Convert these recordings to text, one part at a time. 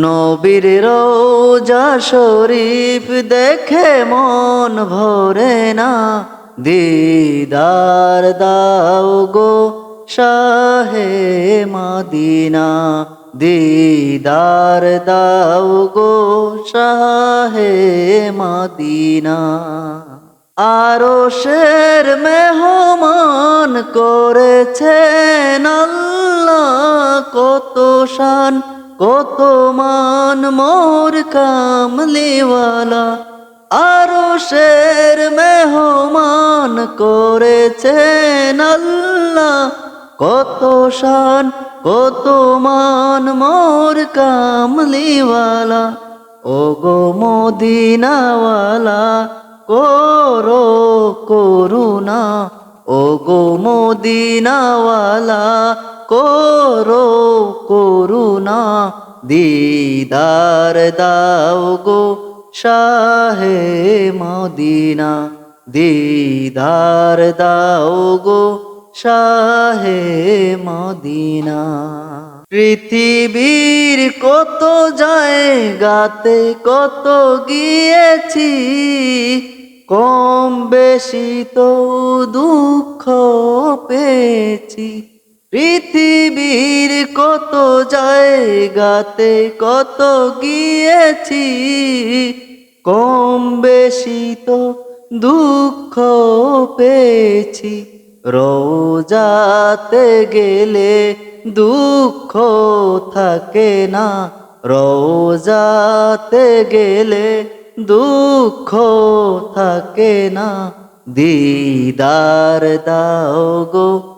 নবীর রোজা শরীফ দেখে মন ভরে না। দিদার দাও গো শাহে মদিনা। দিদার দাও গো শাহে মদিনা। আরও শের মেহমান করেছেন আল্লাহ কত শান। কত মান মোর কামলিওয়ালা, আরও শের মেহমান করেছেন আল্লাহ। কত শান, কত মান মোর কামলিওয়ালা ও গো মদিনাওয়ালা, করো করুণা ও গো মদিনাওয়ালা করো করুণা দিদার দাও গো শাহে মদিনা, দিদার দাও গো শাহে মদিনা। পৃথিবীর কত জায়গাতে কত গিয়েছি, কম বেশি তো দুঃখ পেয়েছি। পৃথিবীর কত জায়গাতে কত গিয়েছি, কম বেশি তো দুঃখ পেয়েছি। রোজাতে গেলে দুঃখ থাকে না, রোজাতে গেলে দুঃখ থাকে না। দিদার দাও গো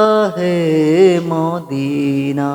মদিনা।